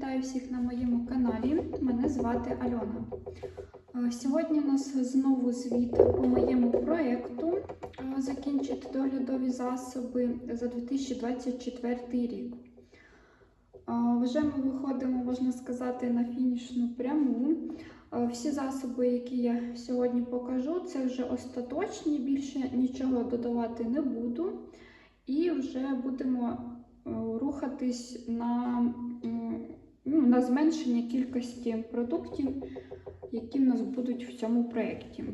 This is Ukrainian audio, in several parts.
Вітаю всіх на моєму каналі. Мене звати Альона. Е, Сьогодні у нас знову звіт по моєму проєкту е, закінчити доглядові засоби за 2024 рік. Е, Вже ми виходимо, можна сказати, на фінішну пряму. Всі засоби, які я сьогодні покажу, це вже остаточні, більше нічого додавати не буду. І вже будемо рухатись на, ну, на зменшення кількості продуктів, які в нас будуть в цьому проєкті.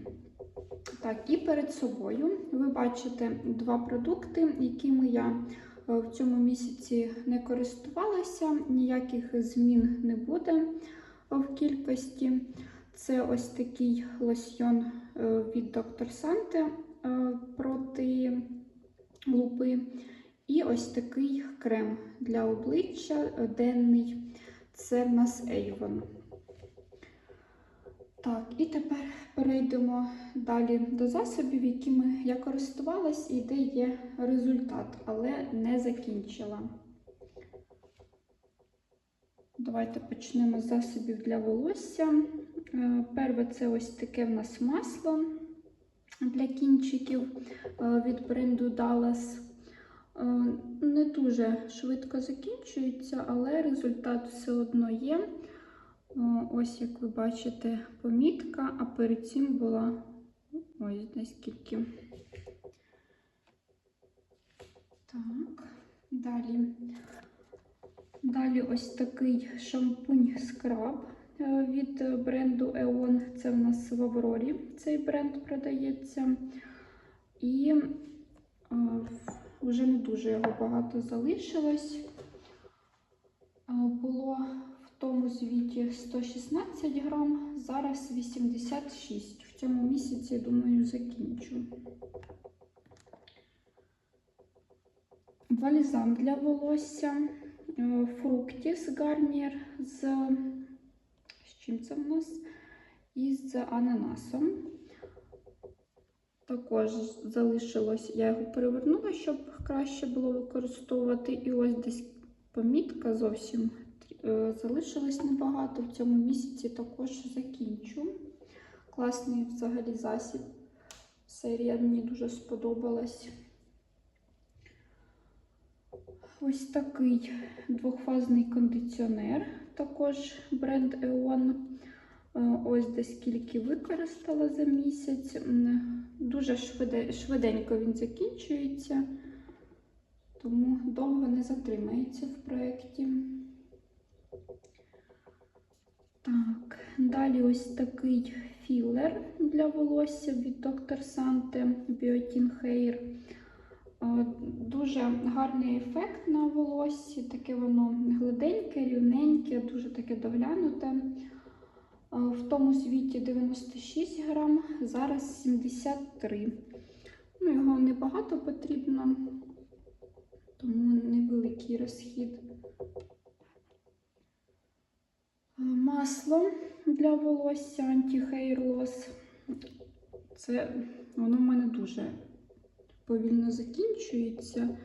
Так, і перед собою ви бачите два продукти, якими я е, в цьому місяці не користувалася, ніяких змін не буде в кількості. Це ось такий лосьйон е, від Dr. Sante е, проти лупи. І ось такий крем для обличчя е, денний. Це в нас Avon. Так, і тепер перейдемо далі до засобів, якими я користувалась і де є результат, але не закінчила. Давайте почнемо з засобів для волосся. Е, Перше це ось таке в нас масло для кінчиків е, від бренду Dallas. Е, Не дуже швидко закінчується, але результат все одно є. Ось, як ви бачите, помітка, а перед цим була ось наскільки. Так, далі. Далі ось такий шампунь скраб е, від бренду Eon. Це в нас в Аврорі цей бренд продається. І е, вже не дуже його багато залишилось. Е, Було в тому звіті 116 грам, зараз 86. В цьому місяці, думаю, закінчу. Бальзам для волосся. е, Фруктіс Гарнір з, з чим це в нас? Із ананасом. Також залишилось, я його перевернула, щоб краще було використовувати. І ось десь помітка зовсім е, залишилось небагато. В цьому місяці також закінчу. Класний взагалі засіб. Серія мені дуже сподобалась. Ось такий двохфазний кондиціонер, також бренд Eon. Е, Ось де скільки використала за місяць. Дуже швиденько він закінчується, тому довго не затримається в проєкті. Так, далі ось такий філер для волосся від Dr. Sante Biotin Hair. Е, Дуже гарний ефект на волоссі, таке воно гладеньке, рівненьке, дуже таке доглянуте. Е, В тому світі 96 грам, зараз 73. Ну, Його небагато потрібно, тому невеликий розхід. Е, Масло для волосся Anti-Hair Це воно в мене дуже повільно закінчується.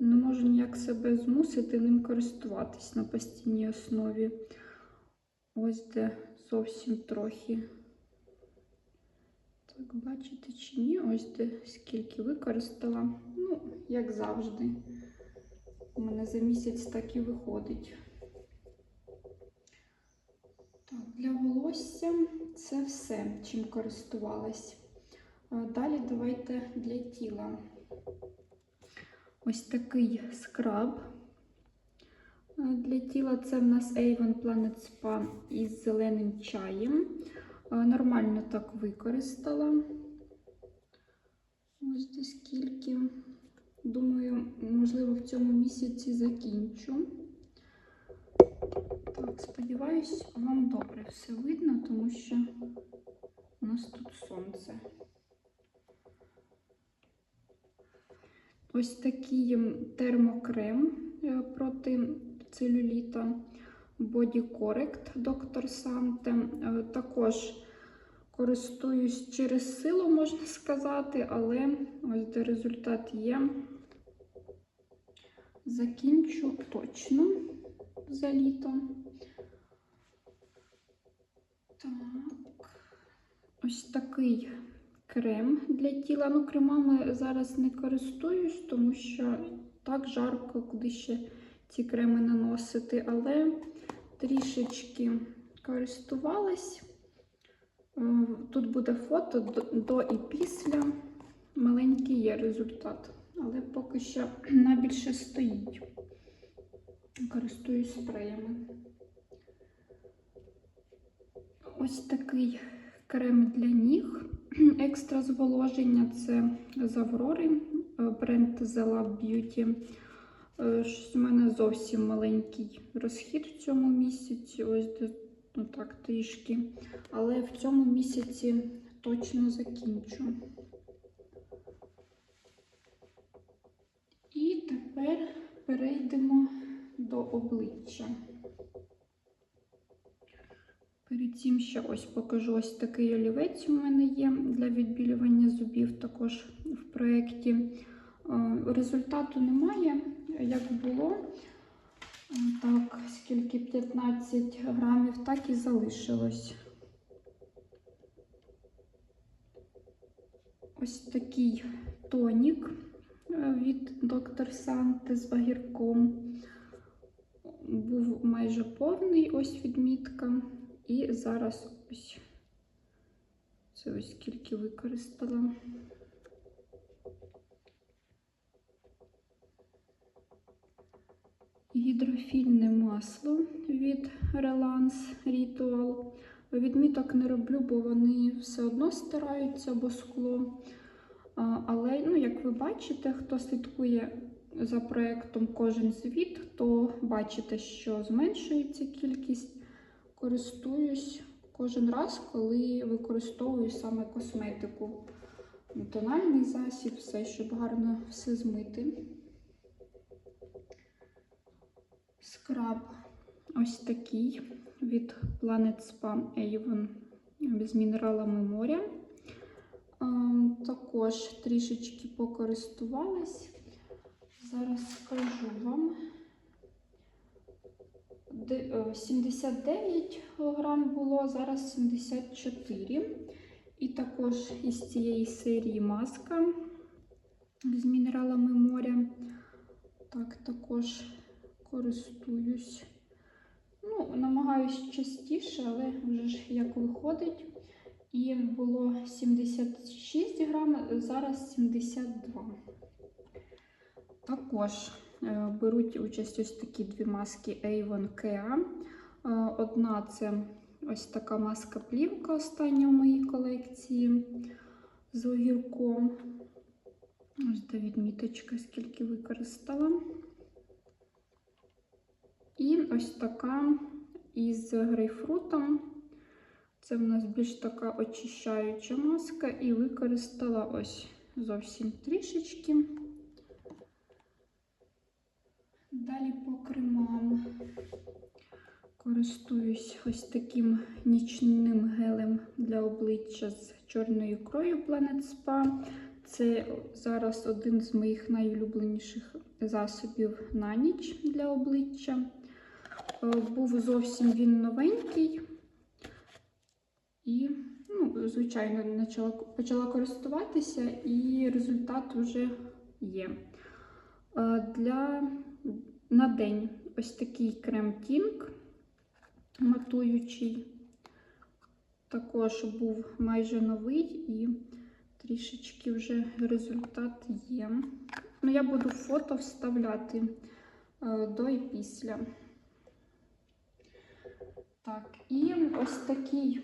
Не можу ніяк себе змусити ним користуватись на постійній основі. Ось де зовсім трохи. Так, бачите чи ні? Ось де скільки використала. Ну, як завжди. У мене за місяць так і виходить. Так, для волосся це все, чим користувалась. Далі давайте для тіла. Ось такий скраб. А Для тіла це в нас Avon Planet Spa із зеленим чаєм. Нормально так використала. Ось де скільки. Думаю, можливо, в цьому місяці закінчу. Так, сподіваюсь, вам добре все видно, тому що у нас тут сонце. Ось такий м, термокрем е, проти целюліта Body Correct Dr. Sante. Е, Також користуюсь через силу, можна сказати, але ось де результат є. Закінчу точно за літо. Так. Ось такий крем для тіла. Ну, кремами зараз не користуюсь, тому що так жарко, куди ще ці креми наносити, але трішечки користувалась. Е, Тут буде фото до- і після. Маленький є результат, але поки що найбільше стоїть. Користуюсь спреями. Ось такий крем для ніг. Екстра зволоження це з Аврори, е, бренд The Lab Beauty. Е, Щось у мене зовсім маленький розхід в цьому місяці. Ось ну так, трішки. Але в цьому місяці точно закінчу. І тепер перейдемо до обличчя. Перед цим ще ось покажу ось такий олівець у мене є для відбілювання зубів також в проєкті. Е, Результату немає, як було. Так, скільки 15 грамів, так і залишилось. Ось такий тонік е, від доктор Санти з огірком. Був майже повний, ось відмітка. І зараз ось це ось скільки використала. Гідрофільне масло від Relance Ritual. Відміток не роблю, бо вони все одно стираються або скло. Але, ну, як ви бачите, хто слідкує за проєктом кожен звіт, то бачите, що зменшується кількість. Користуюсь кожен раз, коли використовую саме косметику. Тональний засіб, все, щоб гарно все змити. Скраб ось такий від Planet Spa Avon з мінералами моря. Також трішечки покористувалась. Зараз скажу вам. Е, 79 грам було, зараз 74. І також із цієї серії маска з мінералами моря. Так, також користуюсь. Ну, намагаюсь частіше, але вже ж як виходить. І було 76 грам, зараз 72. Також е, беруть участь ось такі дві маски Avon Kea. Е, Одна це ось така маска плівка остання в моїй колекції з огірком. Ось де відміточка, скільки використала. І ось така із грейпфрутом. Це в нас більш така очищаюча маска, і використала ось зовсім трішечки. Далі по кремам користуюсь ось таким нічним гелем для обличчя з чорною ікрою Planet Spa. Це зараз один з моїх найулюбленіших засобів на ніч для обличчя. Е, Був зовсім він новенький. І, ну, звичайно, почала, користуватися, і результат вже є. Е, Для на день ось такий крем Тінк матуючий. Також був майже новий і трішечки вже результат є. Ну, я буду фото вставляти е, до і після. Так, і ось такий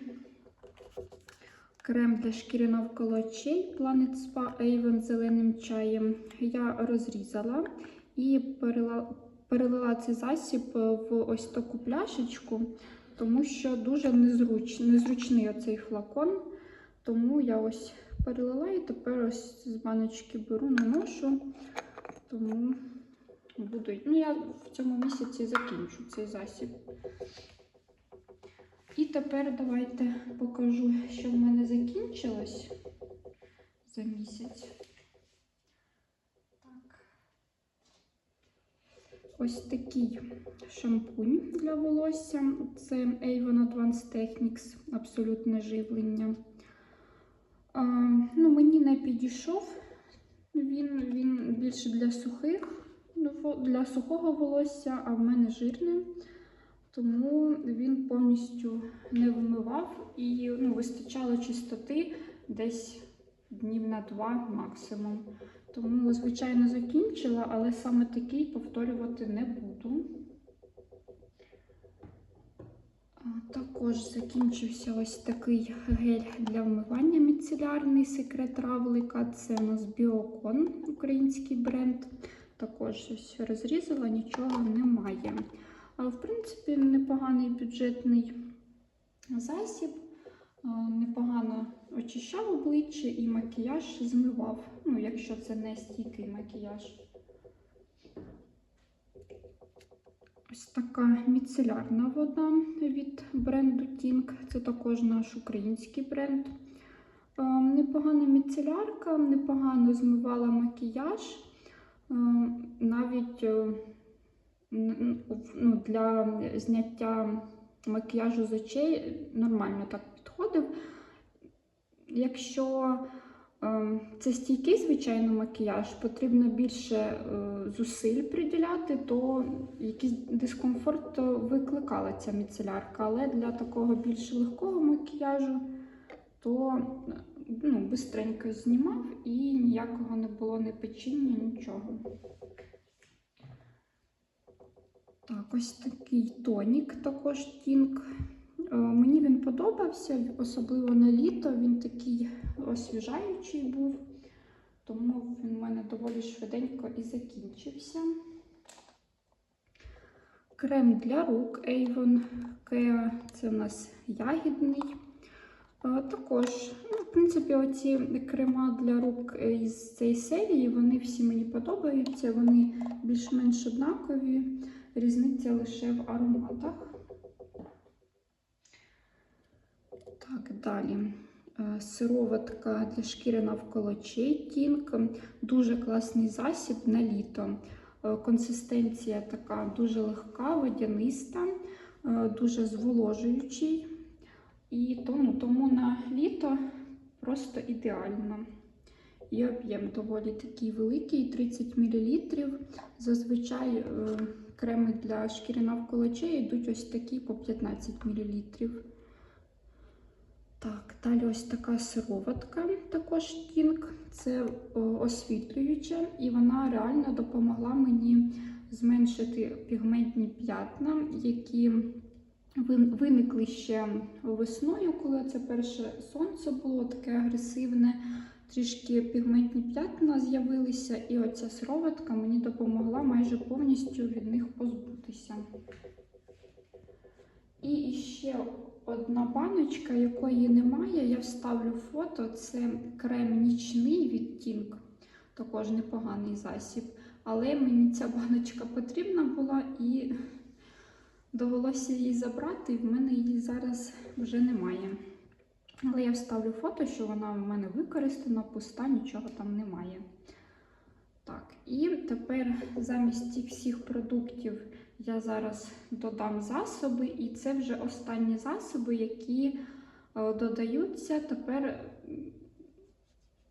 крем для шкіри навколо очей Planet Spa Avon з зеленим чаєм. Я розрізала і перела, перелила цей засіб в ось таку пляшечку, тому що дуже незруч, незручний оцей флакон. Тому я ось перелила і тепер ось з баночки беру, наношу. Тому буду. Ну, я в цьому місяці закінчу цей засіб. І тепер давайте покажу, що в мене закінчилось за місяць. Так. ось такий шампунь для волосся. Це Avon Advanced Techniques, абсолютне живлення. А, ну, мені не підійшов. Він, він більше для сухих, для сухого волосся, а в мене жирне. Тому він повністю не вимивав і ну, вистачало чистоти десь днів на два максимум. Тому, звичайно, закінчила, але саме такий повторювати не буду. Також закінчився ось такий гель для вмивання міцелярний секрет равлика. Це у нас Біокон, український бренд. Також ось розрізала, нічого немає. В принципі, непоганий бюджетний засіб, непогано очищав обличчя і макіяж змивав. Ну, якщо це не стійкий макіяж. Ось така міцелярна вода від бренду Tink. Це також наш український бренд. Непогана міцелярка, непогано змивала макіяж. Навіть е, ну, для зняття макіяжу з очей нормально так підходив. Якщо е, це стійкий, звичайно, макіяж, потрібно більше е, зусиль приділяти, то якийсь дискомфорт викликала ця міцелярка. Але для такого більш легкого макіяжу, то ну, бистренько знімав і ніякого не було не печіння, нічого. Так, ось такий тонік також тінк. Е, Мені він подобався, особливо на літо. Він такий освіжаючий був, тому він у мене доволі швиденько і закінчився. Крем для рук Avon Kea, це у нас ягідний. Е, Також, ну, в принципі, оці крема для рук із цієї серії, вони всі мені подобаються, вони більш-менш однакові. Різниця лише в ароматах. Так, далі. Е, Сироватка для шкіри навколо очей Тінк. Дуже класний засіб на літо. Е, Консистенція така дуже легка, водяниста, е, дуже зволожуючий. І тому, тому на літо просто ідеально. І об'єм доволі такий великий, 30 мл. Зазвичай креми для шкіри навколо очей йдуть ось такі по 15 мл. Так, далі ось така сироватка, також тінк. Це освітлююча, і вона реально допомогла мені зменшити пігментні п'ятна, які виникли ще весною, коли це перше сонце було таке агресивне. Трішки пігментні п'ятна з'явилися, і оця сироватка мені допомогла майже повністю від них позбутися. І ще одна баночка, якої немає, я вставлю фото. Це крем нічний від Тінк. Також непоганий засіб. Але мені ця баночка потрібна була і довелося її забрати, і в мене її зараз вже немає. Але я вставлю фото, що вона в мене використана, пуста, нічого там немає. Так, і тепер замість цих всіх продуктів я зараз додам засоби, і це вже останні засоби, які е, додаються. Тепер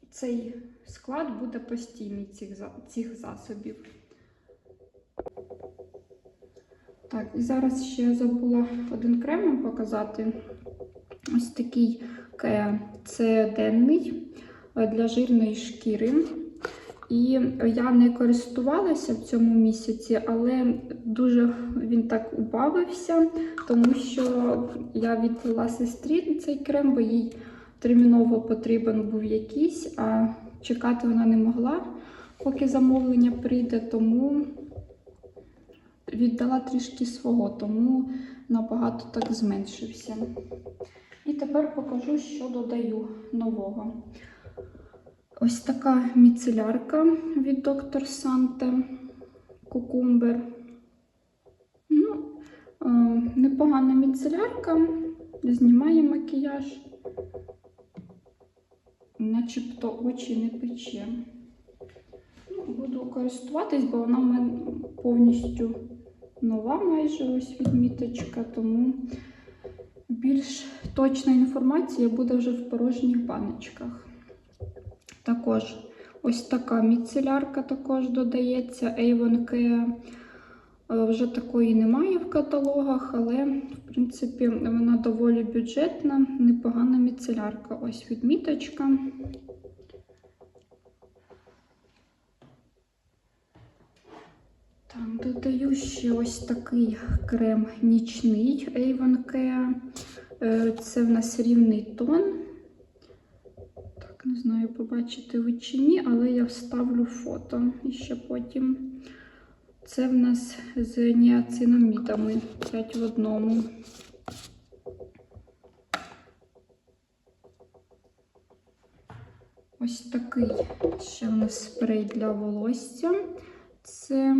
цей склад буде постійний цих, цих засобів. Так, і зараз ще забула один крем показати. Ось такий Кеа. Це денний для жирної шкіри. І я не користувалася в цьому місяці, але дуже він так убавився, тому що я віддала сестрі цей крем, бо їй терміново потрібен був якийсь, а чекати вона не могла, поки замовлення прийде, тому віддала трішки свого, тому набагато так зменшився. І тепер покажу, що додаю нового. Ось така міцелярка від доктор Санте Кукумбер. Ну, е, непогана міцелярка, знімає макіяж, начебто очі не пече. Ну, буду користуватись, бо вона в мене повністю нова майже ось відміточка, тому більш точна інформація буде вже в порожніх баночках. Також ось така міцелярка також додається Avon Care. Е, Вже такої немає в каталогах, але в принципі вона доволі бюджетна, непогана міцелярка. Ось відміточка. Так, додаю ще ось такий крем нічний Avon Care. Е, Це в нас рівний тон. Так, не знаю, побачите ви чи ні, але я вставлю фото і ще потім. Це в нас з ніацинамідами 5 в одному. Ось такий ще в нас спрей для волосся. Це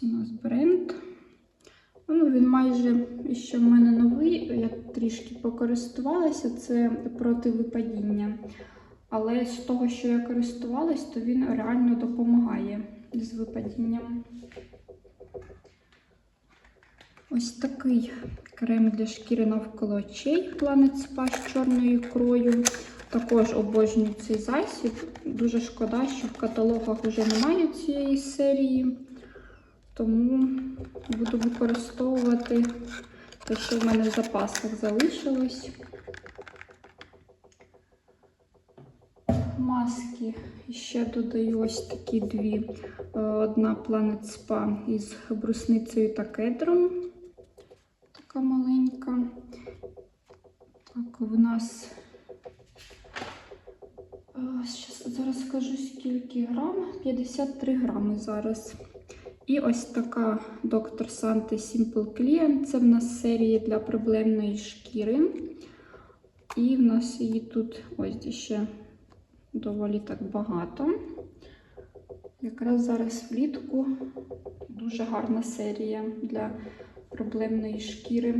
ось у нас бренд. Ну, він майже ще в мене новий, я трішки покористувалася, це проти випадіння. Але з того, що я користувалась, то він реально допомагає з випадінням. Ось такий крем для шкіри навколо очей Planet Spa з чорною ікрою. Також обожнюю цей засіб. Дуже шкода, що в каталогах вже немає цієї серії, тому буду використовувати те, що в мене в запасах залишилось. Маски ще додаю ось такі дві. Е, Одна Planet Spa із брусницею та кедром. Така маленька. Так, в нас е, зараз скажу скільки грам. 53 грами зараз. І ось така доктор Санте Simple Clean. Це в нас серія для проблемної шкіри. І в нас її тут ось ще доволі так багато. Якраз зараз влітку дуже гарна серія для проблемної шкіри.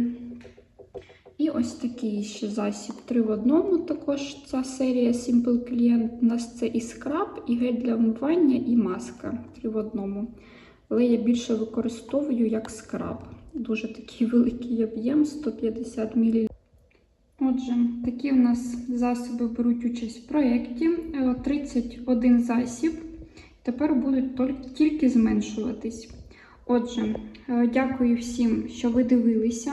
І ось такий ще засіб 3 в одному. Також ця серія Simple Client. У нас це і скраб, і гель для вмивання, і маска 3 в одному. Але я більше використовую як скраб. Дуже такий великий об'єм 150 мл. Отже, такі в нас засоби беруть участь в проєкті. Е, 31 засіб. Тепер будуть тільки зменшуватись. Отже, е, дякую всім, що ви дивилися.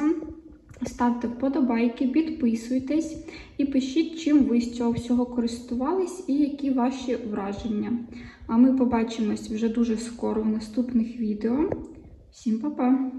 Ставте вподобайки, підписуйтесь і пишіть, чим ви з цього всього користувались і які ваші враження. А ми побачимось вже дуже скоро в наступних відео. Всім па-па!